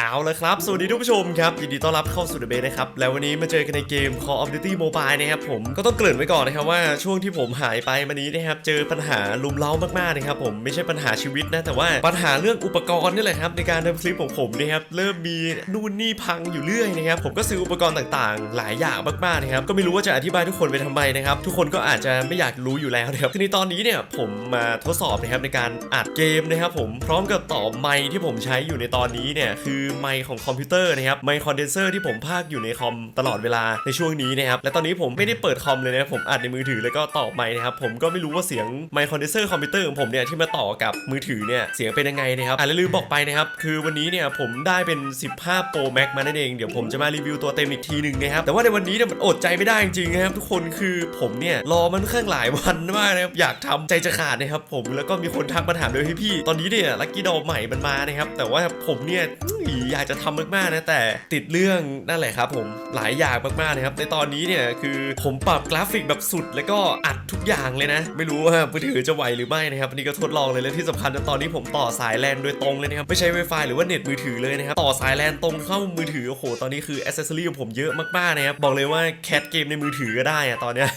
เอาเลยครับ สวัสดีทุกผู้ชมครับ ยินดีต้อนรับเข้าสู่เดอะเบสนะครับ แล้ววันนี้มาเจอกันในเกม Call of Duty Mobile นะครับผมก็ต้องเกริ่นไว้ก่อนนะครับว่าช่วงที่ผมหายไปมานี้นะครับ เจอปัญหาลุมเล้ามากๆนะครับผมไม่ใช่ปัญหาชีวิตนะ แต่ว่าปัญหาเรื่องอุปกรณ์นี่แหละครับ ในการทำคลิปของผมนะครับเริ่มมีนู่นนี่พังอยู่เรื่อยนะครับผมก็ซื้ออุปกรณ์ต่างๆ หลายอย่างมากๆนะครับก็ไม่รู้ว่าจะอธิบายทุกคนไปทำไมนะครับทุกคนก็อาจจะไม่อยากรู้อยู่แล้วนะครับคือในตอนนี้เนี่ยผมมาทดสอบนะครับในการอัดเกมนะครับผมพร้อมกับต่อไมค์ที่ผมใช้อยู่ในตอนนี้เนี่ยคือไมค์ของคอมพิวเตอร์นะครับไมค์คอนเดนเซอร์ที่ผมพากอยู่ในคอมตลอดเวลาในช่วงนี้นะครับและตอนนี้ผมไม่ได้เปิดคอมเลยนะผมอัดในมือถือแล้วก็ต่อไมค์นะครับผมก็ไม่รู้ว่าเสียงไมค์คอนเดนเซอร์คอมพิวเตอร์ของผมเนี่ยที่มาต่อกับมือถือเนี่ยเสียงเป็นยังไงนะครับอะแล้วลืมบอกไปนะครับคือวันนี้เนี่ยผมได้เป็น 15 Pro Max มานั่นเองเดี๋ยวผมจะมารีวิวตัวเต็มอีกทีหนึ่งนะครับแต่ว่าในวันนี้เนี่ยมันอดใจไม่ได้จริงๆนะครับทุกคนคือผมเนี่ยรอมันค่อนข้างหลายวันมากนะครับอยากทำใจจะขาดนะครับผมแล้วก็มีคนทักมาถามเลยพี่ตอนนี้เนี่ยลัคกี้ดอใหม่มันมานะครับแต่ว่าผมเนี่ยอยากจะทำมากๆนะแต่ติดเรื่องนั่นแหละครับ ผมหลายอย่างมากๆนะครับในตอนนี้เนี่ยคือผมปรับกราฟิกแบบสุด แล้วก็อัดทุกอย่างเลยนะ ไม่รู้ว่ามือถือจะไหวหรือไม่นะครับอันนี้ก็ทดลองเลยและที่สำคัญตอนนี้ผมต่อสายแลนโดยตรงเลยนะครับไม่ใช้ Wi-Fi หรือว่าเน็ตมือถือเลยนะครับต่อสายแลนตรงเข้ามือถือโอ้โหตอนนี้คืออ c เซสซอรี่ของผมเยอะมากๆนะครับบอกเลยว่าแคทเกมในมือถือก็ได้อะตอนเนี้ย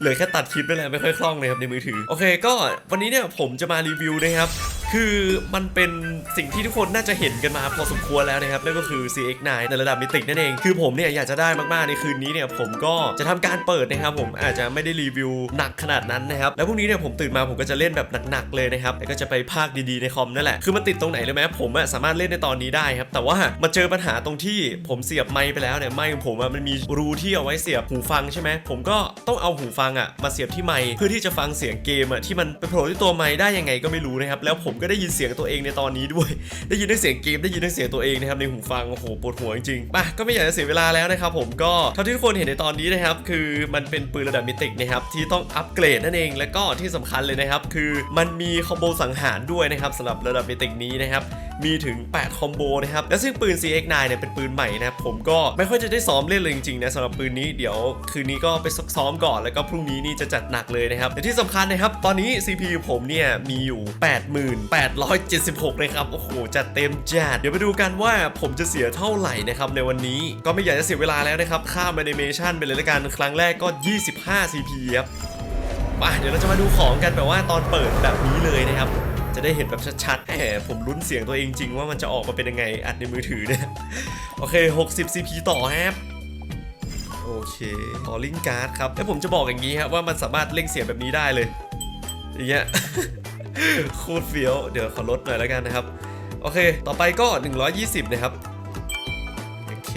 เหลือแค่ตัดคลิปนั่นแหละไม่ค่อยคล่องเลยครับในมือถือโอเค ก็วันนี้เนี่ยผมจะมารีวิวนะครับคือมันเป็นสิ่งที่ทุกคนน่าจะเห็นกันมาพอสมควรแล้วนะครับนั่นก็คือ CX9 ในระดับมิตินั่นเอง คือผมเนี่ยอยากจะได้มากๆในคืนนี้เนี่ยผมก็จะทำการเปิดนะครับผมอาจจะไม่ได้รีวิวหนักขนาดนั้นนะครับแล้วพรุ่งนี้เนี่ยผมตื่นมาผมก็จะเล่นแบบหนักๆเลยนะครับแล้วก็จะไปภาคดีๆในคอมนั่นแหละคือมันติดตรงไหนเลยไหมผมอะสามารถเล่นในตอนนี้ได้ครับแต่ว่ามาเจอปัญหาตรงที่ผมเสียบไมค์ไปแล้วเนี่ยไมค์ของผมอะมันมีรูที่เอาไว้เสียบหูฟังใช่ไหมผมก็ต้องเอาหูฟังอะมาเสียบที่ไมค์เพื่อที่จะฟังเสียงเกมอะที่มันไปโผล่ที่ตัวไมค์ได้ยังไงก็ไม่รู้นะครับแล้วผมก็ได้ยินเสียงตัวเองในตอนนี้ด้วย ได้ยินทั้งเสียงเกมได้ยินทั้งสียงตัวเองนะครับในหูฟังโอ้โหปวดหัวจริงๆป่ะก็ไม่อยากจะเสียเวลาแล้วนะครับผมก็เท่าที่ทุกคนเห็นในตอนนี้นะครับคือมันเป็นปืนระดับมิตินะครับที่ต้องอัปเกรดนั่นเอง และก็ที่สำคัญเลยนะครับคือมันมีคอมโบสังหารด้วยนะครับสำหรับระดับมิตินี้นะครับ มีถึง 8 คอมโบนะครับ และซึ่งปืน CX9 เนี่ยเป็นปืนใหม่นะครับ ผมก็ไม่ค่อยจะได้ซ้อมเล่นเลยจริงๆนะสำหรับปืนนี้เดี๋ยวคืนนี้ก็ไปซ้อมก่อนแล้วก็พรุ่งนี้นี่จะจัดหนักเลยนะครับแต่ที่สำคัญนะครับ ตอนนี้ CPU ผมเนี่ยมีอยู่ 8876เลยครับโอ้โหจัดเต็มจัดเดี๋ยวไปดูกันว่าผมจะเสียเท่าไหร่นะครับในวันนี้ก็ไม่อยากจะเสียเวลาแล้วนะครับข้ามแอนิเมชันไปเลยละกันครั้งแรกก็ 25 CP ครับมาเดี๋ยวเราจะมาดูของกันแบบว่าตอนเปิดแบบนี้เลยนะครับ จะได้เห็นแบบชัดๆแหมผมลุ้นเสียงตัวเองจริงว่ามันจะออกมาเป็นยังไงอัดในมือถือเนี่ย โอเค 60 CP ต่อครับโอเคขอลิงก์การ์ดครับแล้วผมจะบอกอย่างนี้ครับว่ามันสามารถเล่งเสียงแบบนี้ได้เลย อย่างเงี้ยโคตรเฟี้ยว เดี๋ยวขอลดหน่อยแล้วกันนะครับ โอเค ต่อไปก็ 120 นะครับ โอเค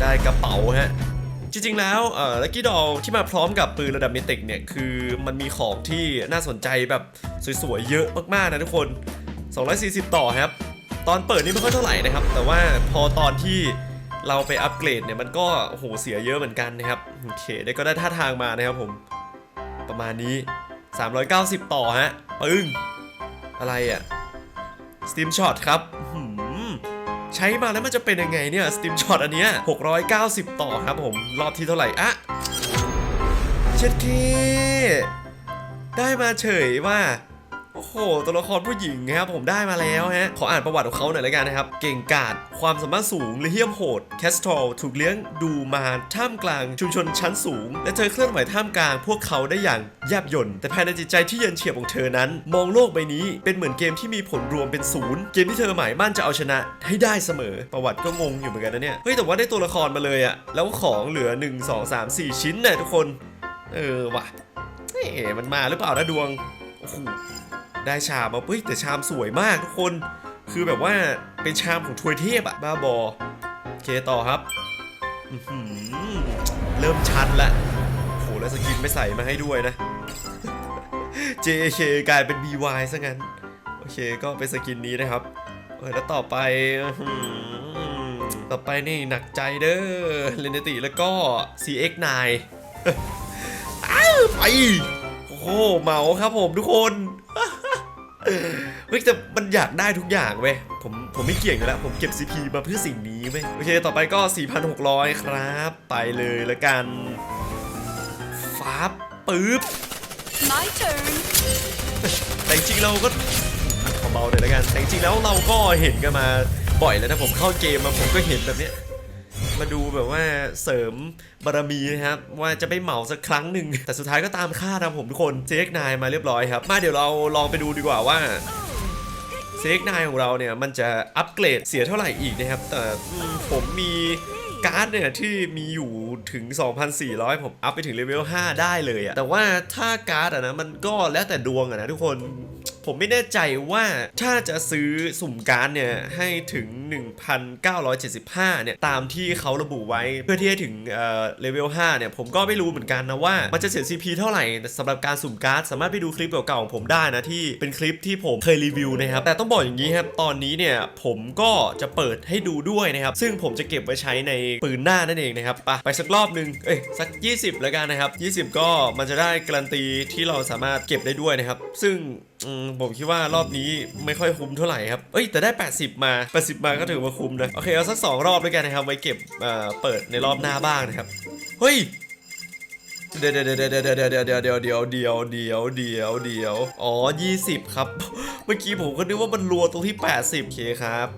ได้กระเป๋าฮะ จริงๆแล้วเอ่อลักกี้ดอลที่มาพร้อมกับปืนระดับมิติกเนี่ย คือมันมีของที่น่าสนใจแบบสวยๆ เยอะมากๆนะทุกคน 240 ต่อครับ ตอนเปิดนี่ไม่ค่อยเท่าไหร่นะครับ แต่ว่าพอตอนที่เราไปอัปเกรดเนี่ย มันก็โหเสียเยอะเหมือนกันนะครับ โอเค ได้ก็ได้ท่าทางมานะครับผม ประมาณนี้ 390 ต่อฮะ ปึ้ง อะไรอะ่ะ Steam Shot ครับ ใช้มาแล้วมันจะเป็นยังไงเนี่ยสติมช็อตอันเนี้ย690 ต่อครับผม รอบที่เท่าไหร่อะเช็ดเคได้มาเฉยว่า โอ้โห ตัวละครผู้หญิงครับผมได้มาแล้วฮะ ขออ่านประวัติของเขาหน่อยแล้วกันนะครับ เก่งกาจ ความสามารถสูงและเหี้ยมโหด แคสทอลถูกเลี้ยงดูมาท่ามกลางชุมชนชั้นสูง และเธอเคลื่อนไหวท่ามกลางพวกเขาได้อย่างแยบยลแต่ภายในจิตใจที่เย็นเฉียบของเธอนั้น มองโลกใบนี้เป็นเหมือนเกมที่มีผลรวมเป็นศูนย์ เกมที่เธอหมายมั่นจะเอาชนะให้ได้เสมอ ประวัติก็งงอยู่เหมือนกันนะเนี่ย เฮ้ยแต่ว่าได้ตัวละครมาเลยอะแล้วของเหลือ 1 2 3 4 ชิ้นนะทุกคน เออว่ะเอ๊ะมันมาหรือเปล่านะดวง โอ้โห ได้ชามมาเฮ้ยแต่ชามสวยมากทุกคน คือแบบว่าเป็นชามของทวยเทพอะบ้าบอโอเคต่อครับอื้อหือเริ่มชันละโหแล้วสกินไม่ใส่มาให้ด้วยนะ JK กลายเป็น BY ซะงั้น โอเคก็เป็นสกินนี้นะครับเออแล้วต่อไปต่อไปนี่หนักใจเด้อเลนติแล้วก็ CX9 อ้าวไปโอ้โหเมาครับผมทุกคน ฮ้ยแต่มันอยากได้ทุกอย่างเว้ยผมผมไม่เกี่ยงอยู่แล้ว ผมเก็บ CP มาเพื่อสิ่งนี้เว้ยโอเค ต่อไปก็ 4,600 ครับ ไปเลยแล้วกันฟ้าบปึ๊บ My turn. แต่จริงๆเราก็ขอเบาหน่อยแล้วกันแต่จริงๆแล้วเราก็เห็นกันมาบ่อยแล้วนะผมเข้าเกมมาผมก็เห็นแบบเนี้ยมาดูแบบว่าเสริมบารมีนะครับว่าจะไปเหมาสักครั้งหนึ่งแต่สุดท้ายก็ตามคาดนะผมทุกคนเซ็กนายมาเรียบร้อยครับ มาเดี๋ยวเราลองไปดูดีกว่าว่า เซ็กนายของเราเนี่ยมันจะอัปเกรดเสียเท่าไหร่อีกนะครับ แต่ผมมีการ์ดเนี่ยที่มีอยู่ถึง 2,400 ผมอัพไปถึงเลเวล 5 ได้เลยอะแต่ว่าถ้าการ์ดอะนะมันก็แล้วแต่ดวงอะนะทุกคน ผมไม่แน่ใจว่าถ้าจะซื้อสุ่มการ์ดเนี่ย ให้ถึง 1,975 เนี่ย ตามที่เขาระบุไว้เพื่อที่ให้ถึงเอ่อเลเวล 5 เนี่ย ผมก็ไม่รู้เหมือนกันนะว่า มันจะเสีย CP เท่าไหร่สำหรับการสุ่มการ์ดสามารถไปดูคลิปเก่าๆของผมได้นะ ที่เป็นคลิปที่ผมเคยรีวิวนะครับ แต่ต้องบอกอย่างนี้ครับ ตอนนี้เนี่ยผมก็จะเปิดให้ดูด้วยนะครับ ซึ่งผมจะเก็บไว้ใช้ในปืนหน้านั่นเองนะครับไปไปสักรอบหนึ่งเอ้ยสัก 20 แล้วกันนะครับ 20 ก็มันจะได้การันตีที่เราสามารถเก็บได้ด้วยนะครับ ซึ่ง ผมคิดว่ารอบนี้ไม่ค่อยคุ้มเท่าไหร่ครับ เอ้ยแต่ได้ 80 มา 80 มาก็ถือว่าคุ้มนะ โอเคเอาสักสองรอบด้วยกันนะครับ ไว้เก็บเอ่อเปิดในรอบหน้าบ้างนะครับ เฮ้ย เดี๋ยวเดี๋ยวเดี๋ยวเดี๋ยวเดี๋ยวเดี๋ยวเดี๋ยวเดี๋ยวเดี๋ยวเดี๋ยวเดี๋ยวเดี๋ยวอ๋อ20ครับ เมื่อกี้ผมก็นึกว่ามันรัวตรงที่ 80โอเคครับ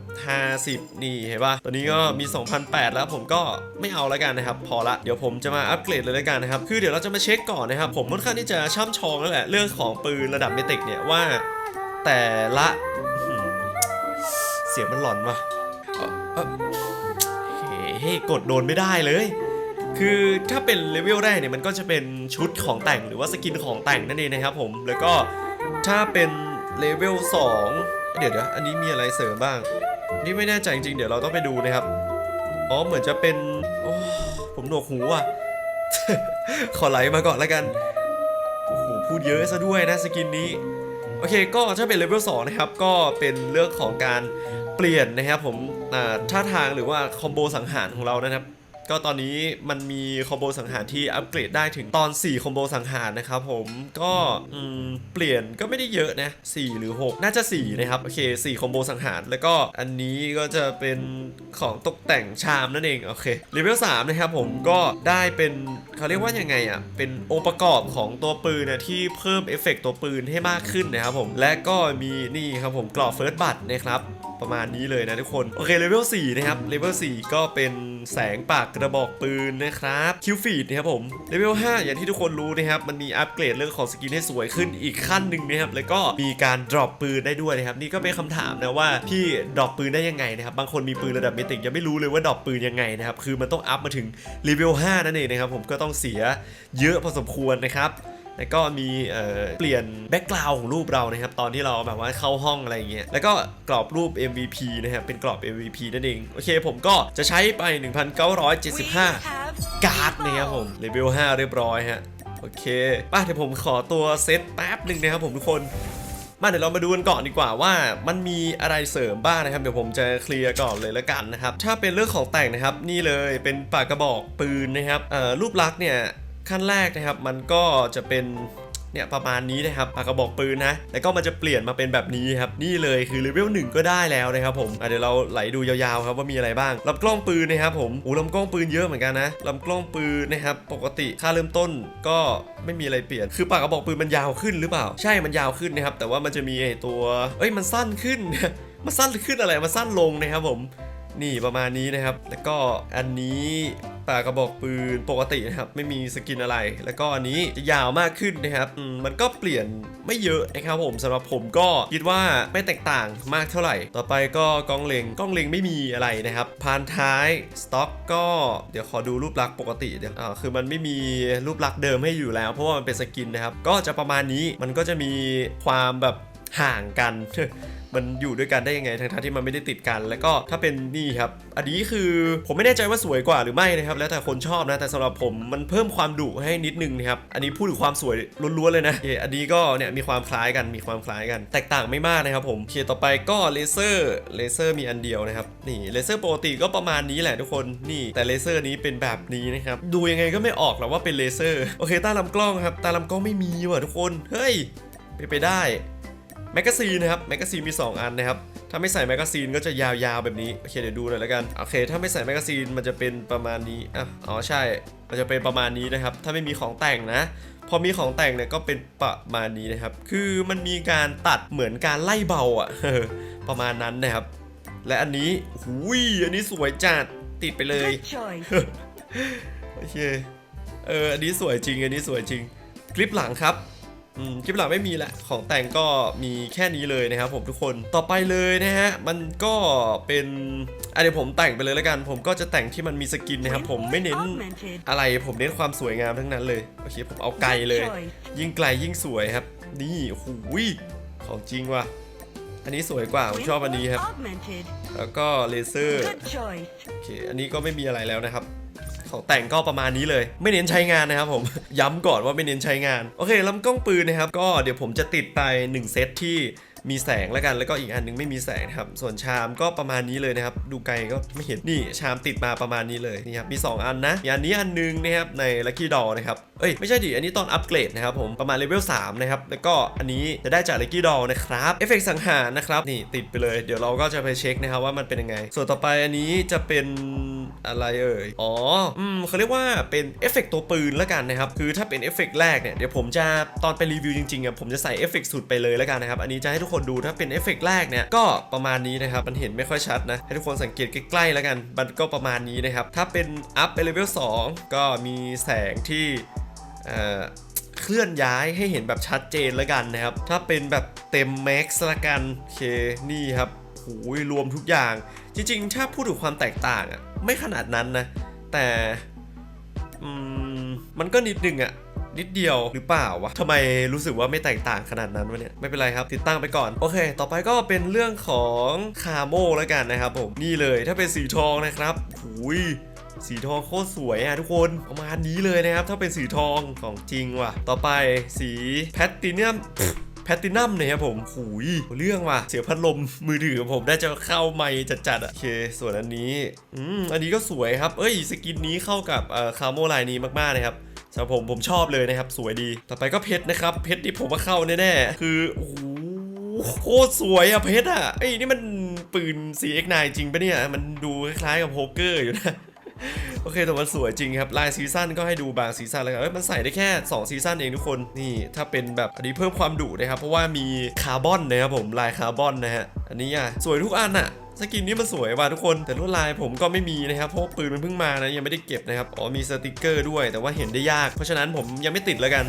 50นี่เห็นป่ะตอนนี้ก็มี 2,008 แล้วผมก็ไม่เอาแล้วกันนะครับ พอละเดี๋ยวผมจะมาอัปเกรดเลยแล้วกันนะครับ คือเดี๋ยวเราจะมาเช็คก่อนนะครับ ผมค่อนข้างที่จะช่ำชองแล้วแหละเรื่องของปืนระดับเมติกเนี่ยว่า แต่ละเสียงมันหลอนว่ะเอ่อเอ่อเฮ้กดโดนไม่ได้เลย คือถ้าเป็นเลเวลแรกเนี่ยมันก็จะเป็นชุดของแต่งหรือว่าสกินของแต่งนั่นเองนะครับผมแล้วก็ถ้าเป็นเลเวล2เดี๋ยวเดี๋ยวอันนี้มีอะไรเสริมบ้าง นี่ไม่แน่ใจจริงๆ เดี๋ยวเราต้องไปดูนะครับ อ๋อเหมือนจะเป็นโอ้ผมหนวกหูอะ ขอไหลมาก่อนแล้วกันโอ้โหพูดเยอะซะด้วยนะสกินนี้โอเคก็ถ้าเป็นเลเวล2นะครับก็เป็นเรื่องของการเปลี่ยนนะครับผมท่าทางหรือว่าคอมโบสังหารของเรานะครับ ก็ตอนนี้มันมีคอมโบสังหารที่อัปเกรดได้ถึงตอน 4 คอมโบสังหารนะครับผมก็มเปลี่ยนก็ไม่ได้เยอะนะ 4 หรือ 6 น่าจะ 4 นะครับ โอเค 4 คอมโบสังหาร แล้วก็อันนี้ก็จะเป็นของตกแต่งชามนั่นเอง โอเคเลเวล3นะครับผมก็ได้เป็นเขาเรียกว่ายังไงอะ เป็นองค์ประกอบของตัวปืนนะที่เพิ่มเอฟเฟกต์ตัวปืนให้มากขึ้นนะครับผมและก็มีนี่ครับผมกรอบเฟิร์สบัตนะครับ ประมาณนี้เลยนะทุกคน โอเคเลเวล4นะครับเลเวล4ก็เป็นแสงปากกระบอกปืนนะครับคิวฟีดนะครับผมเลเวล5อย่างที่ทุกคนรู้นะครับมันมีอัปเกรดเรื่องของสกินให้สวยขึ้นอีกขั้นหนึ่งนะครับแล้วก็มีการดรอปปืนได้ด้วยนะครับนี่ก็เป็นคำถามนะว่าพี่ดรอปปืนได้ยังไงนะครับบางคนมีปืนระดับเมติกยังไม่รู้เลยว่าดรอปปืนยังไงนะครับคือมันต้องอัพมาถึงเลเวล5นั่นเองนะครับผมก็ต้องเสียเยอะพอสมควรนะครับ แล้วก็มีเอ่อเปลี่ยนแบ็กกราวของรูปเรานะครับตอนที่เราแบบว่าเข้าห้องอะไรอย่างเงี้ยแล้วก็กรอบรูป MVP นะครับเป็นกรอบ MVP นั่นเองโอเคผมก็จะใช้ไป 1,975 การ์ดนะครับผมเลเวล5เรียบร้อยฮะโอเคป่ะเดี๋ยวผมขอตัวเซตแป๊บหนึ่งนะครับผมทุกคนมาเดี๋ยวเรามาดูกันก่อนดีกว่าว่ามันมีอะไรเสริมบ้างนะครับ เดี๋ยวผมจะเคลียร์ก่อนเลยละกันนะครับ ถ้าเป็นเรื่องของแต่งนะครับ นี่เลยเป็นปากกระบอกปืนนะครับเอ่อรูปลักษณ์เนี่ย ขั้นแรกนะครับมันก็จะเป็นเนี่ยประมาณนี้นะครับปากกระบอกปืนนะแล้วก็มันจะเปลี่ยนมาเป็นแบบนี้ครับนี่เลยคือเลเวลหนึ่งก็ได้แล้วนะครับผมเดี๋ยวเราไหลดูยาวๆครับว่ามีอะไรบ้างลำกล้องปืนนะครับผมโอ้ลำกล้องปืนเยอะเหมือนกันนะลำกล้องปืนนะครับปกติค่าเริ่มต้นก็ไม่มีอะไรเปลี่ยน คือปากกระบอกปืนมันยาวขึ้นหรือเปล่า ใช่มันยาวขึ้นนะครับแต่ว่ามันจะมีไอตัวเอ้ยมันสั้นขึ้นมันสั้นขึ้นอะไรมันสั้นลงนะครับผมนี่ประมาณนี้นะครับ แล้วก็อันนี้ ปากกระบอกปืนปกตินะครับไม่มีสกินอะไร แล้วก็อันนี้จะยาวมากขึ้นนะครับมันก็เปลี่ยนไม่เยอะนะครับผมสำหรับผมก็คิดว่าไม่แตกต่างมากเท่าไหร่ ต่อไปก็กล้องเล็งกล้องเล็งไม่มีอะไรนะครับพานท้ายสต็อกก็เดี๋ยวขอดูรูปลักษณ์ปกติเดี๋ยวอ่าคือมันไม่มีรูปลักษณ์เดิมให้อยู่แล้ว เพราะว่ามันเป็นสกินนะครับก็จะประมาณนี้มันก็จะมีความแบบห่างกัน มันอยู่ด้วยกันได้ยังไงทั้งๆที่มันไม่ได้ติดกัน แล้วก็ถ้าเป็นนี่ครับ อันนี้คือผมไม่แน่ใจว่าสวยกว่าหรือไม่นะครับ แล้วแต่คนชอบนะ แต่สำหรับผมมันเพิ่มความดุให้นิดนึงนะครับ อันนี้พูดถึงความสวยล้วนๆเลยนะโอเคอันนี้ก็เนี่ยมีความคล้ายกัน มีความคล้ายกัน แตกต่างไม่มากนะครับผมเคต่อไปก็เลเซอร์เลเซอร์มีอันเดียวนะครับ นี่เลเซอร์ปกติก็ประมาณนี้แหละทุกคน นี่ แต่เลเซอร์นี้เป็นแบบนี้นะครับ ดูยังไงก็ไม่ออกหรอกว่าเป็นเลเซอร์ โอเคต้ลำกล้องครับต้ลำกล้องไม่มีว่ะทุกคน เฮ้ย ไปไปได้ แมกกาซีนนะครับแมกกาซีนมี 2 อันนะครับถ้าไม่ใส่แมกกาซีนก็จะยาวๆแบบนี้โอเคเดี๋ยวดูหน่อยแล้วกันโอเค ถ้าไม่ใส่แมกกาซีนมันจะเป็นประมาณนี้อะอ๋อใช่ มันจะเป็นประมาณนี้นะครับ ถ้าไม่มีของแต่งนะพอมีของแต่งเนี่ยก็เป็นประมาณนี้นะครับ คือมันมีการตัดเหมือนการไล่เบาอะประมาณนั้นนะครับ และอันนี้หุยอันนี้สวยจัดติดไปเลย Good choice. โอเคเอออันนี้สวยจริง อันนี้สวยจริง คลิปหลังครับอืม คลิปหลังไม่มีแหละของแต่งก็มีแค่นี้เลยนะครับผมทุกคนต่อไปเลยนะฮะมันก็เป็นอะเดี๋ยวผมแต่งไปเลยแล้วกัน ผมก็จะแต่งที่มันมีสกินนะครับผมไม่เน้น Augmented. อะไรผมเน้นความสวยงามทั้งนั้นเลยโอเคผมเอาไกลเลย Good choice. ยิ่งไกลยิ่งสวยครับ นี่โอ้โหูยของจริงว่ะอันนี้สวยกว่าผมชอบอันนี้ครับ Augmented. แล้วก็เลเซอร์ Good choice. โอเคอันนี้ก็ไม่มีอะไรแล้วนะครับ ของแต่งก็ประมาณนี้เลย ไม่เน้นใช้งานนะครับผม ย้ำก่อนว่าไม่เน้นใช้งาน โอเคลำกล้องปืนนะครับ ก็เดี๋ยวผมจะติดไป1เซตที่ มีแสงแล้วกันแล้วก็อีกอันนึงไม่มีแสงนะครับส่วนชามก็ประมาณนี้เลยนะครับ ดูไกลก็ไม่เห็นนี่ชามติดมาประมาณนี้เลยนี่ครับมี 2 อันนะมีอันนี้อันนึงนะครับใน Lucky Doll นะครับเอ้ยไม่ใช่ดิอันนี้ตอนอัปเกรดนะครับผมประมาณเลเวล3นะครับแล้วก็อันนี้จะได้จาก Lucky Doll นะครับเอฟเฟกต์สังหารนะครับนี่ติดไปเลย เดี๋ยวเราก็จะไปเช็คนะครับว่ามันเป็นยังไง ส่วนต่อไปอันนี้จะเป็นอะไรเอ่ย อ๋อ อืมเขาเรียกว่าเป็นเอฟเฟกต์ตัวปืนแล้วกันนะครับ คือถ้าเป็นเอฟเฟกต์แรกเนี่ย เดี๋ยวผมจะตอนไปรีวิวจริงๆอะผมจะใส่เอฟเฟกสุดไปเลยแล้วกันนะครับ อันนี้จะให้ทุกคนดูถ้าเป็นเอฟเฟกต์แรกเนี่ยก็ประมาณนี้นะครับ มันเห็นไม่ค่อยชัดนะ ให้ทุกคนสังเกตใกล้ๆแล้วกัน มันก็ประมาณนี้นะครับ ถ้าเป็นอัพไปเลเวล2ก็มีแสงที่เอ่อเคลื่อนย้ายให้เห็นแบบชัดเจนแล้วกันนะครับ ถ้าเป็นแบบเต็มแม็กซ์ละกันโอเคนี่ครับโอ้ยรวมทุกอย่าง จริงๆ ถ้าพูดถึงความแตกต่างอะไม่ขนาดนั้นนะ แต่อืมมันก็นิดนึงอะ นิดเดียวหรือเปล่าวะทำไมรู้สึกว่าไม่แตกต่างขนาดนั้นวะเนี่ยไม่เป็นไรครับ ติดตั้งไปก่อนโอเค ต่อไปก็เป็นเรื่องของคาโมแล้วกันนะครับผมนี่เลยถ้าเป็นสีทองนะครับหูยสีทองโคตรสวยอะทุกคนประมาณนี้เลยนะครับ ถ้าเป็นสีทองของจริงว่ะ ต่อไปสีแพตตินัมแพตตินัมเนี่ยครับผมหูยเรื่องว่ะ เสียพัดลมมือถือของผมได้จะเข้าไมค์จัดๆอะโอเค ส่วนอันนี้ อืม อันนี้ก็สวยครับ เอ้ย สกินนี้เข้ากับเอ่อคาโมลายนี้มากๆนะครับ สำหรับผมผมชอบเลยนะครับ สวยดี ต่อไปก็เพชรนะครับ เพชรที่ผมว่าเข้าแน่ๆ คือโอ้โหโคตรสวยอะเพชรอะไอ้นี่มันปืน 4x9 จริงปะเนี่ย มันดูคล้ายๆกับโฮเกอร์อยู่นะ โอเคแต่มันสวยจริงครับลายซีซั่นก็ให้ดูบางซีซั่นแล้วกันมันใส่ได้แค่ 2 ซีซั่นเองทุกคนนี่ถ้าเป็นแบบอันนี้เพิ่มความดุนะครับ เพราะว่ามีคาร์บอนนะครับผมลายคาร์บอนนะฮะอันนี้อะสวยทุกอันอะสกินนี้มันสวยว่ะทุกคนแต่ลวดลายผมก็ไม่มีนะครับเพราะปืนมันเพิ่งมานะยังไม่ได้เก็บนะครับอ๋อมีสติกเกอร์ด้วย แต่ว่าเห็นได้ยากเพราะฉะนั้นผมยังไม่ติดแล้วกัน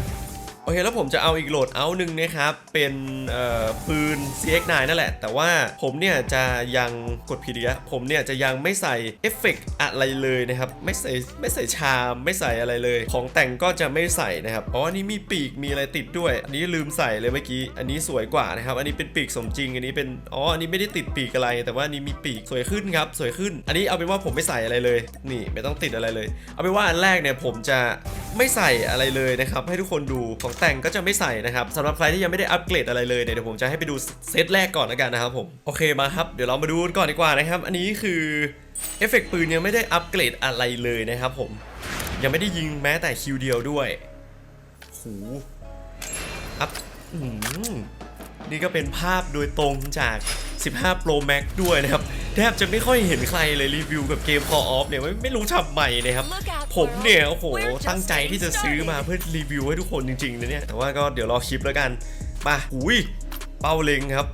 โอเคแล้วผมจะเอาอีกโหลดเอาหนึ่งนะครับ เป็นเอ่อปืน CX9 นั่นแหละ แต่ว่าผมเนี่ยจะยังกดผิดอีกแล้วผมเนี่ยจะยังไม่ใส่เอฟเฟกต์อะไรเลยนะครับ ไม่ใส่ไม่ใส่ชามไม่ใส่อะไรเลย ของแต่งก็จะไม่ใส่นะครับอ๋ออันนี้มีปีกมีอะไรติดด้วย อันนี้ลืมใส่เลยเมื่อกี้ อันนี้สวยกว่านะครับ อันนี้เป็นปีกสมจริง อันนี้เป็นอ๋ออันนี้ไม่ได้ติดปีกอะไร แต่ว่าอันนี้มีปีกสวยขึ้นครับ สวยขึ้น อันนี้เอาเป็นว่าผมไม่ใส่อะไรเลย นี่ไม่ต้องติดอะไรเลย เอาเป็นว่าอันแรกเนี่ยผมจะไม่ใส่อะไรเลยนะครับ ให้ทุกคนดูของแต่งก็จะไม่ใส่นะครับสำหรับใครที่ยังไม่ได้อัปเกรดอะไรเลยเนี่ยเดี๋ยวผมจะให้ไปดูเซตแรกก่อนแล้วกันนะครับผมโอเคมาครับเดี๋ยวเรามาดูกันก่อนดีกว่านะครับอันนี้คือเอฟเฟกต์ปืนยังไม่ได้อัปเกรดอะไรเลยนะครับผมยังไม่ได้ยิงแม้แต่คิวเดียวด้วยหูอัพอืม นี่ก็เป็นภาพโดยตรงจาก 15 Pro Max ด้วยนะครับ แทบจะไม่ค่อยเห็นใครเลยรีวิวกับเกม Call of เนี่ยไม่ไม่รู้ทำไมนะครับ Look out, ผมเนี่ย world. โอ้โห We're just ตั้งใจที่จะซื้อมา getting เพื่อรีวิวให้ทุกคนจริงๆนะเนี่ย แต่ว่าก็เดี๋ยวรอคลิปแล้วกันมาหุยเป้าเล็งครับ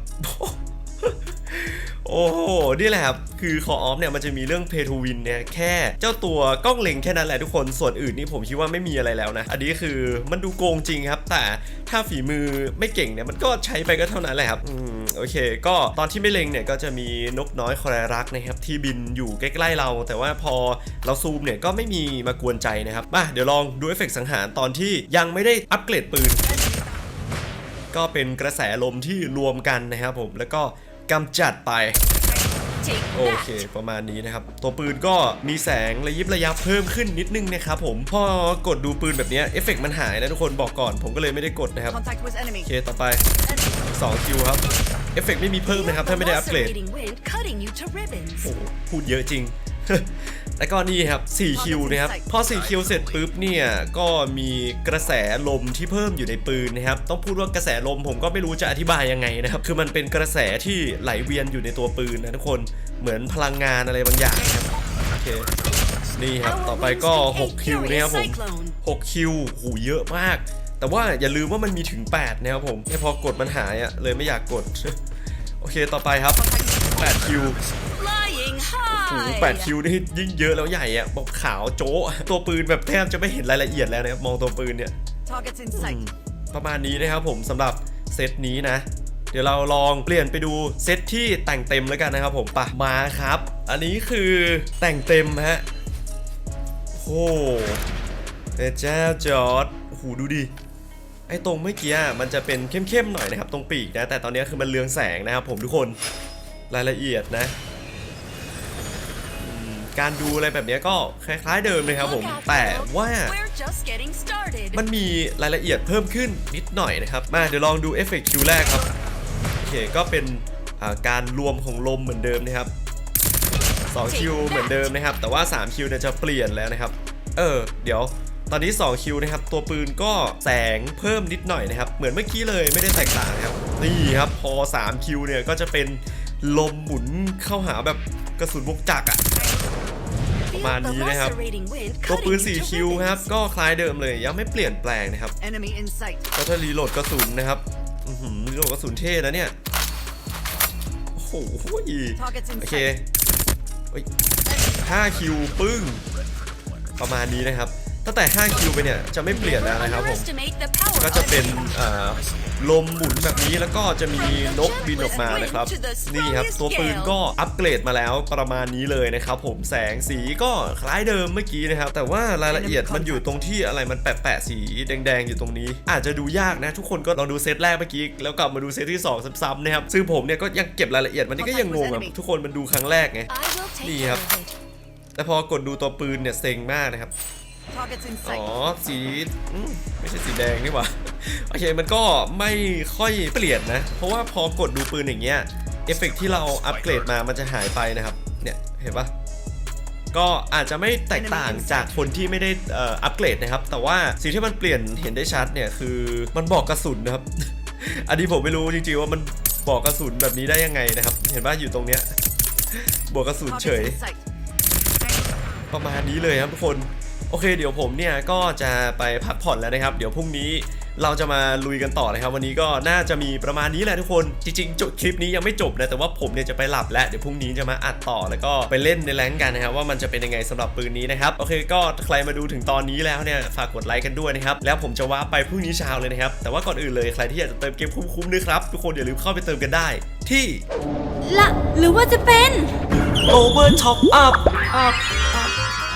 โอ้โห นี่แหละครับ คือ Call of เนี่ยมันจะมีเรื่อง Pay to Win เนี่ยแค่เจ้าตัวกล้องเล็งแค่นั้นแหละทุกคน ส่วนอื่นนี่ผมคิดว่าไม่มีอะไรแล้วนะ อันนี้คือมันดูโกงจริงครับ แต่ถ้าฝีมือไม่เก่งเนี่ยมันก็ใช้ไปก็เท่านั้นแหละครับ อืม โอเค ก็ตอนที่ไม่เล็งเนี่ยก็จะมีนกน้อยคอยรักนะครับที่บินอยู่ใกล้ๆเรา แต่ว่าพอเราซูมเนี่ยก็ไม่มีมากวนใจนะครับมาเดี๋ยวลองดูเอฟเฟกต์สังหารตอนที่ยังไม่ได้อัปเกรดปืน ก็เป็นกระแสลมที่รวมกันนะครับผมแล้วก็ กำจัดไป Take โอเค ประมาณนี้นะครับ ตัวปืนก็มีแสงระยิบระยับเพิ่มขึ้นนิดนึงนะครับผม พอกดดูปืนแบบเนี้ยเอฟเฟกต์มันหายนะทุกคนบอกก่อน ผมก็เลยไม่ได้กดนะครับ Contact with enemy. โอเค ต่อไป 2 คิวครับ เอฟเฟกต์ไม่มีเพิ่มนะครับ ถ้าไม่ได้อัปเกรด Lacerating wind cutting you to ribbons. โอ้โหพูดเยอะจริง แล้วก็นี่ครับ 4 คิวนะครับ พอ 4 คิวเสร็จปุ๊บเนี่ย ก็มีกระแสลมที่เพิ่มอยู่ในปืนนะครับ ต้องพูดว่ากระแสลมผมก็ไม่รู้จะอธิบายยังไงนะครับ คือมันเป็นกระแสที่ไหลเวียนอยู่ในตัวปืนนะทุกคน เหมือนพลังงานอะไรบางอย่างนะครับโอเค นี่ครับ ต่อไปก็ 6 คิวนะครับผม 6 คิวหูเยอะมาก แต่ว่าอย่าลืมว่ามันมีถึง 8 นะครับผมแค่พอกดมันหายอะเลยไม่อยากกด โอเค ต่อไปครับ 8 คิว แปดคิวนี่ยิ่งเยอะแล้วใหญ่อะบอกขาวโจ๊ะตัวปืนแบบแทบจะไม่เห็นรายละเอียดแล้วนะครับมองตัวปืนเนี่ย Targets in อื sight. มประมาณนี้นะครับผมสำหรับเซตนี้นะ เดี๋ยวเราลองเปลี่ยนไปดูเซตที่แต่งเต็มแล้วกันนะครับผมปะมาครับ อันนี้คือแต่งเต็มฮะโอ้โหพระเจ้าจอร์ดโอ้โหดูดิไอ้ตรงเมื่อกี้อะมันจะเป็นเข้มๆหน่อยนะครับ ตรงปีกนะ แต่ตอนนี้คือมันเรืองแสงนะครับผมทุกคนรายละเอียดนะอืม การดูอะไรแบบเนี้ยก็คล้ายๆเดิมเลยครับผม Look out, แต่ Phil. ว่า We're just getting started. มันมีรายละเอียดเพิ่มขึ้นนิดหน่อยนะครับ มาเดี๋ยวลองดูเอฟเฟกต์คิวแรกครับ โอเคก็เป็นอ่าการรวมของลมเหมือนเดิมนะครับ2คิวเหมือนเดิมนะครับ แต่ว่า3คิวเนี่ยจะเปลี่ยนแล้วนะครับ เออ เดี๋ยวตอนนี้2คิวนะครับ ตัวปืนก็แสงเพิ่มนิดหน่อยนะครับ เหมือนเมื่อกี้เลยไม่ได้แตกต่างครับ นี่ครับ พอ3คิวเนี่ยก็จะเป็นลมหมุนเข้าหาแบบกระสุนวงจักรอะ Feel ประ มาณ the นี้นะครับ lacerating wind ตัวปืน cutting you 4 to คิวครับ ribbons. ก็คล้ายเดิมเลย ยังไม่เปลี่ยนแปลงนะครับ Enemy in sight. ก็ถ้ารีโหลดกระสุนนะครับอือหือรีโหลดกระสุนเท่นะเนี่ย โอ้โห Targets in โอเค sight. เฮ้ย5คิวปึ้ง ประมาณนี้นะครับ ตั้งแต่ 5 คิวไปเนี่ย จะไม่เปลี่ยนแล้ว Never นะครับผม underestimate the power ก็จะ of เป็น wind. อ่าลมหมุนแบบนี้แล้วก็จะมีนกบินออกมานะครับ นี่ครับ ตัวปืนก็อัปเกรดมาแล้วประมาณนี้เลยนะครับผมแสงสีก็คล้ายเดิมเมื่อกี้นะครับ แต่ว่ารายละเอียดมันอยู่ตรงที่อะไรมันแปะๆสีแดงๆ อยู่ตรงนี้ อาจจะดูยากนะ ทุกคนก็ลองดูเซตแรกเมื่อกี้แล้วกลับมาดูเซตที่ 2 ซ้ำๆนะครับซึ่งผมเนี่ยก็ยังเก็บรายละเอียดมันนี่ก็ยังงงอะทุกคนมันดูครั้งแรกไง I will take Đi care học. of it. แต่พอกดดูตัวปืนเนี่ยเซ็งมากนะครับ Targets in อ๋อ sight. สีอืมไม่ใช่สีแดงนี่หว่าโอเคมันก็ไม่ค่อยเปลี่ยนนะ เพราะว่าพอกดดูปืนอย่างเงี้ยเอฟเฟกต์ที่เราอัปเกรดมามันจะหายไปนะครับเนี่ยเห็นปะก็อาจจะไม่แตกต่างจากคนที่ไม่ได้เอ่ออัปเกรดนะครับ แต่ว่าสิ่งที่มันเปลี่ยนเห็นได้ชัดเนี่ยคือมันบอกกระสุนนะครับ อันนี้ผมไม่รู้จริงๆว่ามันบอกกระสุนแบบนี้ได้ยังไงนะครับ เห็นว่าอยู่ตรงเนี้ยบอกกระสุนเฉ Targets ย in sight. ประมาณนี้เลยครับทุกคน โอเคเดี๋ยวผมเนี่ยก็จะไปพักผ่อนแล้วนะครับ เดี๋ยวพรุ่งนี้เราจะมาลุยกันต่อนะครับ วันนี้ก็น่าจะมีประมาณนี้แหละทุกคนจริงๆจบคลิปนี้ยังไม่จบนะแต่ว่าผมเนี่ยจะไปหลับแล้วเดี๋ยวพรุ่งนี้จะมาอัดต่อแล้วก็ไปเล่นในแรงค์กันนะครับว่ามันจะเป็นยังไงสำหรับปืนนี้นะครับโอเคก็ใครมาดูถึงตอนนี้แล้วเนี่ยฝากกดไลค์กันด้วยนะครับแล้วผมจะว่าไปพรุ่งนี้เช้าเลยนะครับแต่ว่าก่อนอื่นเลยใครที่อยากจะเติมเกมคุ้มๆนะครับทุกคนอย่าลืมเข้าไปเติมกันได้ ที่ละหรือว่าจะเป็น Over Top Up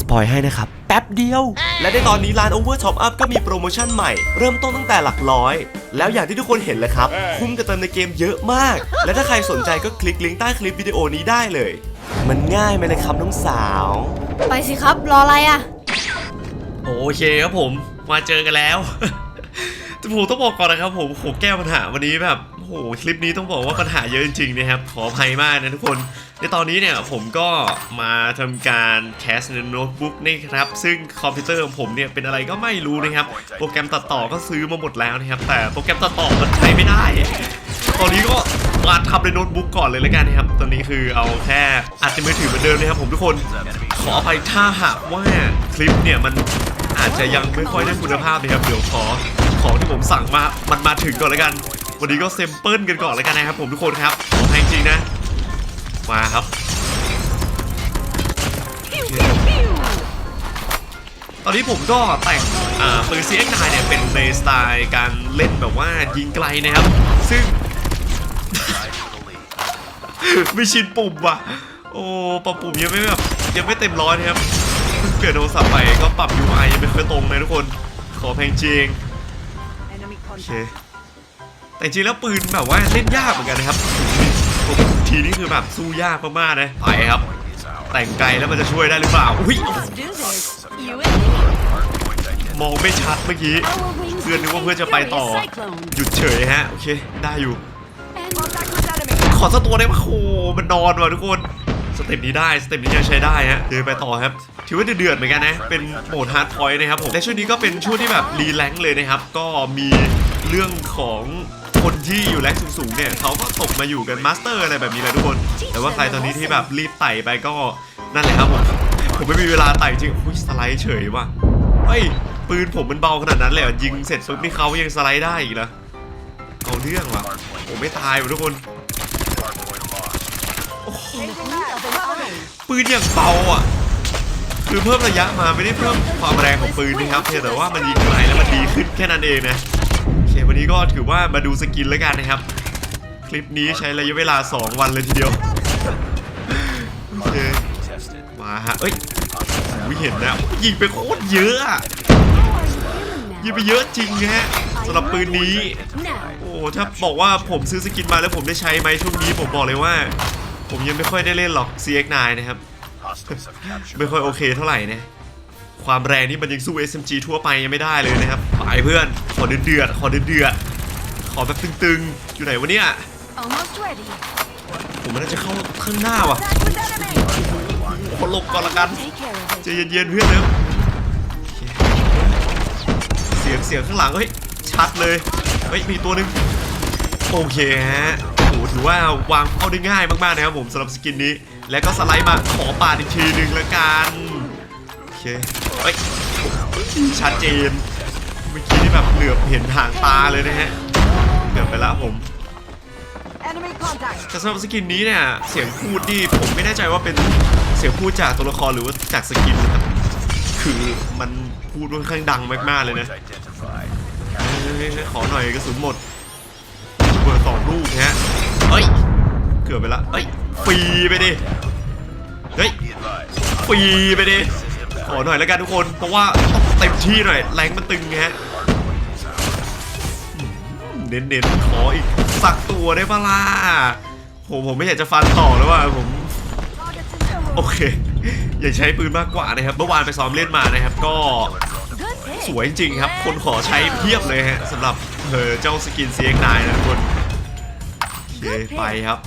สปอยให้นะครับ แป๊บเดียว และในตอนนี้ร้าน Over Top Up ก็มีโปรโมชั่นใหม่ เริ่มต้นตั้งแต่หลักร้อย แล้วอย่างที่ทุกคนเห็นเลยครับ คุ้มกับเติมในเกมเยอะมาก และถ้าใครสนใจก็คลิกลิงก์ใต้คลิปวิดีโอนี้ได้เลย มันง่ายไหมเลยครับน้องสาว ไปสิครับรออะไรอะ โอเคครับผม มาเจอกันแล้ว แต่ผมต้องบอกก่อนนะครับผมโหแก้ปัญหาวันนี้แบบ โอ้โหคลิปนี้ต้องบอกว่าปัญหาเยอะจริงๆนะครับ ขออภัยมากนะทุกคน ในตอนนี้เนี่ยผมก็มาทำการแคสในโน้ตบุ๊กนี่ครับ ซึ่งคอมพิวเตอร์ของผมเนี่ยเป็นอะไรก็ไม่รู้นะครับ โปรแกรมตัดต่อก็ซื้อมาหมดแล้วนะครับ แต่โปรแกรมตัดต่อมันใช้ไม่ได้ ตอนนี้ก็มาทำในโน้ตบุ๊กก่อนเลยแล้วกันนะครับ ตอนนี้คือเอาแค่อัดในมือถือเหมือนเดิมนะครับผมทุกคน ขออภัยถ้าหากว่าคลิปเนี่ยมันอาจจะยังไม่ค่อยได้คุณภาพนะครับ เดี๋ยวขอของที่ผมสั่งมา มันมาถึงก่อนแล้วกัน วันนี้ก็เซมเปิลกันก่อนแล้วกันนะครับผมทุกคนครับขออภัยจริงๆนะ มาครับ Pew, pew, pew. ตอนนี้ผมก็แต่งอ่าปืน CX9 เนี่ยเป็นในสไตล์การเล่นแบบว่ายิงไกลนะครับ ซึ่ง ไม่ชินปุ่มว่ะ โอ้ปรับปุ่มยังไม่แบบยังไม่เต็มร้อยนะครับเพิ่งเปลี่ยนโทรศัพท์ไปก็ปรับ UI ยังไม่ค่อยตรงเลยทุกคน ขอแพงจริง Enemy โอเค contact. แต่จริงแล้วปืนแบบว่าเล่นยากเหมือนกันนะครับทีนี้คือแบบสู้ยากมากๆนะไปครับ แต่งไกลแล้วมันจะช่วยได้หรือเปล่าอุ้ยมองไม่ชัดเมื่อกี้เพื่อนนึกว่าเพื่อนจะไปต่อ หยุดเฉยฮะโอเคได้อยู่ ขอสักตัวได้ปะโอ้โหมันนอนว่ะทุกคนสเต็ปนี้ได้สเต็ปนี้ยังใช้ได้ฮะเดินไปต่อครับ ถือว่าเดือดๆเหมือนกันนะ เป็นโหมดฮาร์ดพอยต์นะครับผมและช่วงนี้ก็เป็นช่วงที่แบบรีแลงค์เลยนะครับ ก็มีเรื่องของ คนที่อยู่แรงสูงๆเนี่ยเขาก็ตกมาอยู่กันมาสเตอร์อะไรแบบนี้แหละทุกคน แต่ว่าใครตอนนี้ที่แบบรีบไต่ไปก็นั่นแหละครับผมผมไม่มีเวลาไต่จริงอุ้ยสไลด์เฉยว่ะเฮ้ยปืนผมมันเบาขนาดนั้นเลยเหรอยิงเสร็จปุ๊บนี่เขายังสไลด์ได้อีกเหรอเอาเรื่องว่ะผมไม่ตายว่ะทุกคนปืนอย่างเบาอะคือเพิ่มระยะมาไม่ได้เพิ่มความแรงของปืนนะครับเพียงแต่ว่ามันยิงไกลแล้วมันดีขึ้นแค่นั้นเองนะ วันนี้ก็ถือว่ามาดูสกินแล้วกันนะครับ คลิปนี้ใช้ระยะเวลา 2 วันเลยทีเดียวโอเคมาฮะเอ้ยโอ้ยเห็นนะยิงไปโคตรเยอะอะยิงไปเยอะจริงฮะสำหรับปืนนี้โอ้ถ้าบอกว่าผมซื้อสกินมาแล้วผมได้ใช้ไหมช่วงนี้ผมบอกเลยว่า ผมยังไม่ค่อยได้เล่นหรอก CX9 นะครับไม่ค่อยโอเคเท่าไหร่นะ ความแรงนี่มันยังสู้ SMG ทั่วไปยังไม่ได้เลยนะครับไปเพื่อน ขอเดือดเดือดๆขอเดือดเดือดๆขอแบบตึงๆ อยู่ไหนวะเนี่ย Almost ready. ผมมันน่าจะเข้าข้างหน้าว่ะ Back with enemy. ขอหลบก่อนละกัน Take care of it. ใจเย็นๆเพื่อนเนอะโอเคเสียงเสียงข้างหลังเฮ้ยชัดเลยเฮ้ยมีตัวหนึ่งโอเคฮะโอ้โหถือว่าวางเป้าได้ง่ายมากๆนะครับผมสำหรับสกินนี้ แล้วก็สไลด์มาขอปาดอีกทีหนึ่งแล้วกันโอ เคเฮ้ยชัดเจนเมื่อกี้นี่แบบเหลือบเห็นหางตาเลยนะฮะเหลือบไปแล้วผม Enemy contact. แต่สำหรับสกินนี้เนี่ยเสียงพูดนี่ผมไม่แน่ใจว่าเป็นเสียงพูดจากตัวละครหรือว่าจากสกินนะครับคือมันพูดค่อนข้างดังมากๆเลยนะเฮ้ยขอหน่อยกระสุนหมดเบอร์สองลูกนะฮะเฮ้ยเกือบไปละเฮ้ยฟรีไปดิเฮ้ยฟรีไปดิ ขอหน่อยแล้วกันทุกคน เพราะว่าต้องเต็มที่หน่อย แรงมันตึงไงฮะเน้นๆขออีกสักตัวได้ปะล่ะผมผมไม่อยากจะฟันต่อแล้วว่าผมโอเค อย่าใช้ปืนมากกว่านะครับเมื่อวานไปซ้อมเล่นมานะครับ ก็สวยจริงครับ คนขอใช้เพียบเลยฮะสำหรับเออเจ้าสกิน CX9 นะทุกคนโอเคไปครับ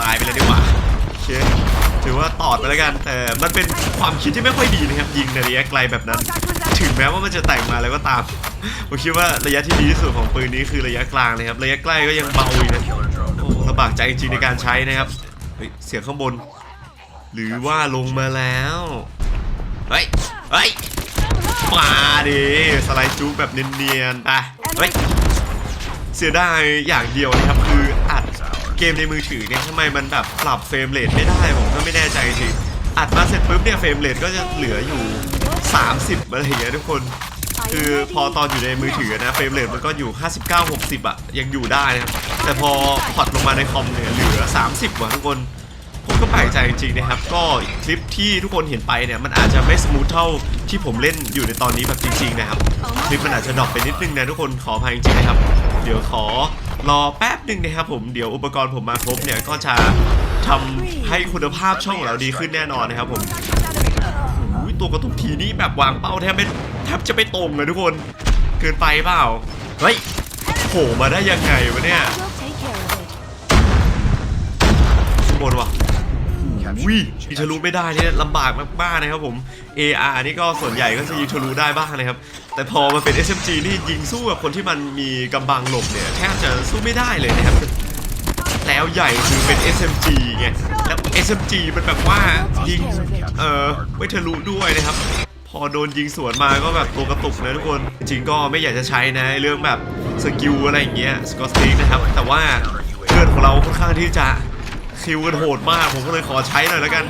ตายไปเลยดีกว่าโอเคถือว่าตอดไปแล้วกันแต่มันเป็นความคิดที่ไม่ค่อยดีนะครับยิงในระยะไกลแบบนั้น ถึงแม้ว่ามันจะแต่งมาแล้วก็ตามผมคิดว่าระยะที่ดีที่สุดของปืนนี้คือระยะกลางนะครับระยะใกล้ก็ยังเบาอยู่นะโอ้ลำบากใจจริงในการใช้นะครับเฮ้ยเสียงข้างบน หรือว่าลงมาแล้วเฮ้ยเฮ้ยมาดิสไลด์จู๊แบบเนียนๆไปเฮ้ยเสียดายอย่างเดียวนะครับ เกมในมือถือเนี่ยทำไมมันแบบปรับเฟรมเรทไม่ได้ผมก็ไม่แน่ใจจริงอัดมาเสร็จปุ๊บเนี่ยเฟรมเรทก็จะเหลืออยู่ 30อะไรอย่างเงี้ยทุกคน คือพอตอนอยู่ในมือถือนะเฟรมเรทมันก็อยู่ 59 60 อะ ยังอยู่ได้นะครับแต่พอพอดลงมาในคอมเนี่ยเหลือ 30ว่ะทุกคนผมก็แปลกใจจริงๆนะครับ ก็คลิปที่ทุกคนเห็นไปเนี่ยมันอาจจะไม่สมูทเท่าที่ผมเล่นอยู่ในตอนนี้แบบจริงๆนะครับ คลิปมันอาจจะดรอปไปนิดนึงนะทุกคนขออภัยจริงๆนะครับ เดี๋ยวขอ รอแป๊บหนึ่งนะครับผมเดี๋ยวอุปกรณ์ผมมาครบเนี่ยก็จะทำให้คุณภาพช่องของเราดีขึ้นแน่นอนนะครับผมอุ๊ยตัวกระตุกทีนี่แบบวางเป้าแทบไม่แทบจะไม่ตรงเลยทุกคนเกินไปเปล่าเฮ้ยโผล่มาได้ยังไงวะเนี่ย We'll take care of it. ข้างบนว่ะวิยิงทะลุไม่ได้เนี่ยลำบากมากๆนะครับผม AR นี่ก็ส่วนใหญ่ก็จะยิงทะลุได้บ้างนะครับ แต่พอมาเป็น SMG นี่ยิงสู้กับคนที่มันมีกำบังหลบเนี่ยแทบจะสู้ไม่ได้เลยนะครับ แล้วใหญ่คือเป็น SMG ไง แล้ว SMG มันแบบว่ายิง เออไม่ทะลุด้วยนะครับ พอโดนยิงสวนมาก็แบบตัวกระตุกนะทุกคน จริงก็ไม่อยากจะใช้นะเรื่องแบบสกิลอะไรอย่างเงี้ยสกอตติกนะครับ แต่ว่าเพื่อนของเราค่อนข้างที่จะคิวกันโหดมาก ผมก็เลยขอใช้หน่อยแล้วกัน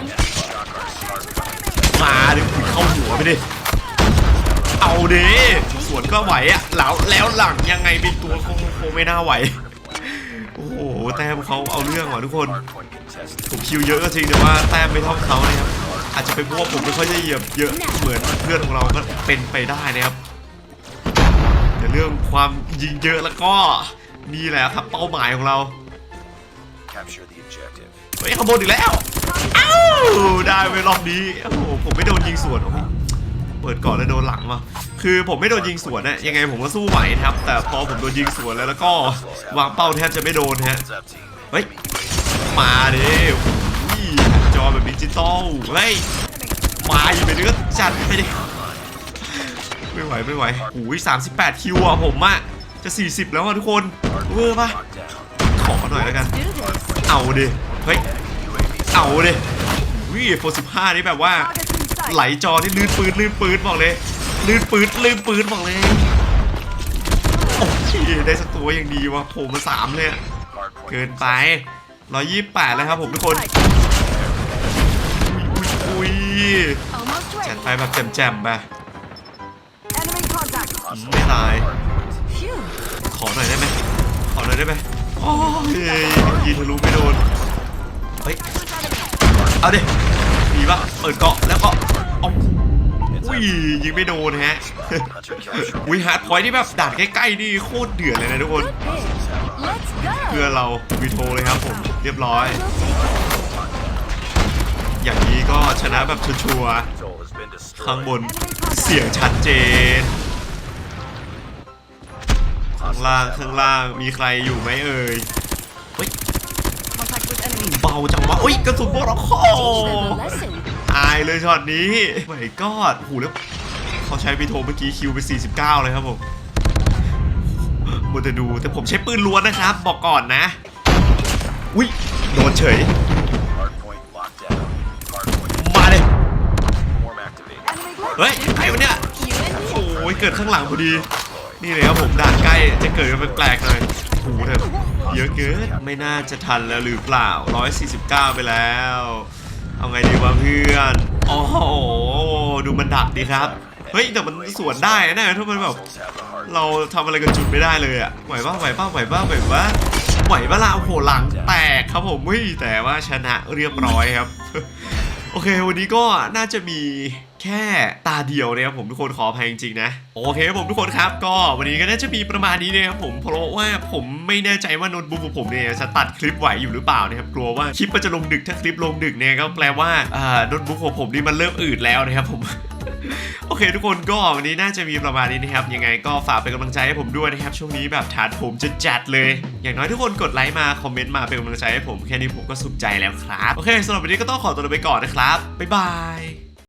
มาดิเข้าหัวไปดิ เอาดิสวนก็ไหวอะแล้วแล้วหลังยังไงเป็นตัวคงคงไม่น่าไหว โอ้โหแต้มเขาเอาเรื่องว่ะทุกคนผมคิวเยอะก็จริงแต่ว่าแต้มไม่เท่าเขานะครับอาจจะเป็นเพราะว่าผมไม่ค่อยได้เหยียบเยอะเหมือนเพื่อนของเราก็เป็นไปได้นะครับแต่เรื่องความยิงเยอะแล้วก็นี่แหละครับเป้าหมายของเราเฮ้ยขโมยอีกแล้ว เอ้าได้ไปรอบนี้โอ้โหผมไม่โดนยิงสวนโอ้ย เปิดก่อนแล้วโดนหลังว่ะคือผมไม่โดนยิงสวนนะยังไงผมก็สู้ไหวนะครับ แต่พอผมโดนยิงสวนแล้วแล้วก็วางเป้าแทบจะไม่โดนฮะเฮ้ยมาดิอุ้ยจอแบบดิจิตอลเฮ้ยมาอยู่ไปเนื้อจัดไปดิไม่ไหวไม่ไหวโอ้ย38คิวอะผมอะจะ 40 แล้วอะทุกคนเวอร์ปะขอหน่อยแล้วกัน เอาดิเฮ้ยเอาดิวิ่งโฟสิบห้านี่แบบว่า ไหลจอนี่ลื่นปืนลื่นปืนบอกเลยลื่นปืนลื่นปืนบอกเลยโอ้ยได้สักตัวอย่างดีว่ะโผล่มาสามเลยเกินไปร้อยยี่แปดแล้วครับผมทุกคนอุ้ย Almost จัดไปแบบแจ่มๆไปไม่ตายขอหน่อยได้ไหมขอหน่อยได้ไหมโอ้ยยิงทะลุไม่โดนเฮ้ยเอาดิ มีปะเปิดเกาะแล้วก็เอาอุ้ยยิงไม่โดนฮะ Hunter capture. อุ้ยฮาร์ดพอยต์ที่แบบด่านใกล้ๆนี่โคตรเดือดเลยนะทุกคน Good hit. Let's go. เพื่อเราวีโทเลยครับผมเรียบร้อย We'll take it. อย่างนี้ก็ชนะแบบชัวร์ Control has been ๆข้าง destroyed. บนเสียงชัดเจน ข้างล่างข้างล่างมีใครอยู่ไหมเอ่ย Contact with enemy. เบาจังวะอุ้ยกระสุนโบรอกโค Teach them a lesson. อายเลยช็อตนี้ไม่กอดหูแล้วเขาใช้วีโทเมื่อกี้คิวไป 49 เลยครับผมมัวแต่ดูแต่ผมใช้ปืนล้วนนะครับ บอกก่อนนะ อุ้ยโดนเฉย Hard point locked down. Hard point มาเลย form activated. Enemy close. เฮ้ยใครวะเนี่ย You and me. โอ้ยเกิดข้างหลังพอดี นี่เลยครับผมด่านใกล้จะเกิดกันแปลกๆหน่อยโอ้โหแต่ เยอะเกินไม่น่าจะทันแล้วหรือเปล่า 149 ไปแล้ว เอาไงดีวะเพื่อนโอ้โหดูมันดักดีครับ เฮ้ย แต่มันสวนได้นะถ้ามันแบบเราทำอะไรกับจุดไม่ได้เลยอะไหวป่ะไหวป่ะไหวป่ะไหวป่ะไหวป่ะล่ะโอ้โหหลังแตกครับผมเฮ้ยแต่ว่าชนะเรียบร้อยครับ อเควันนี้ก็น่าจะมีแค่ตาเดียวนะครับผมทุกคนขออภัยจริงๆนะ โอเคผมทุกคนครับก็วันนี้ก็น่าจะมีประมาณนี้นะครับผมเพราะว่าผมไม่แน่ใจว่าโน้ตบุ๊กของผมเนี่ยจะตัดคลิปไหวอยู่หรือเปล่านะครับกลัวว่าคลิปมันจะลงดึกถ้าคลิปลงดึกเนี่ยก็แปลว่าอ่าโน้ตบุ๊กของผมนี่มันเริ่มอืดแล้วนะครับผม โอเคทุกคนก็วันนี้น่าจะมีประมาณนี้นะครับ ยังไงก็ฝากเป็นกำลังใจให้ผมด้วยนะครับ ช่วงนี้แบบฐานผมจะจัดเลย อย่างน้อยทุกคนกดไลค์มา คอมเมนต์มาเป็นกำลังใจให้ผมแค่นี้ผมก็สุขใจแล้วครับ โอเคสำหรับวันนี้ก็ต้องขอตัวไปก่อนนะครับบ๊ายบาย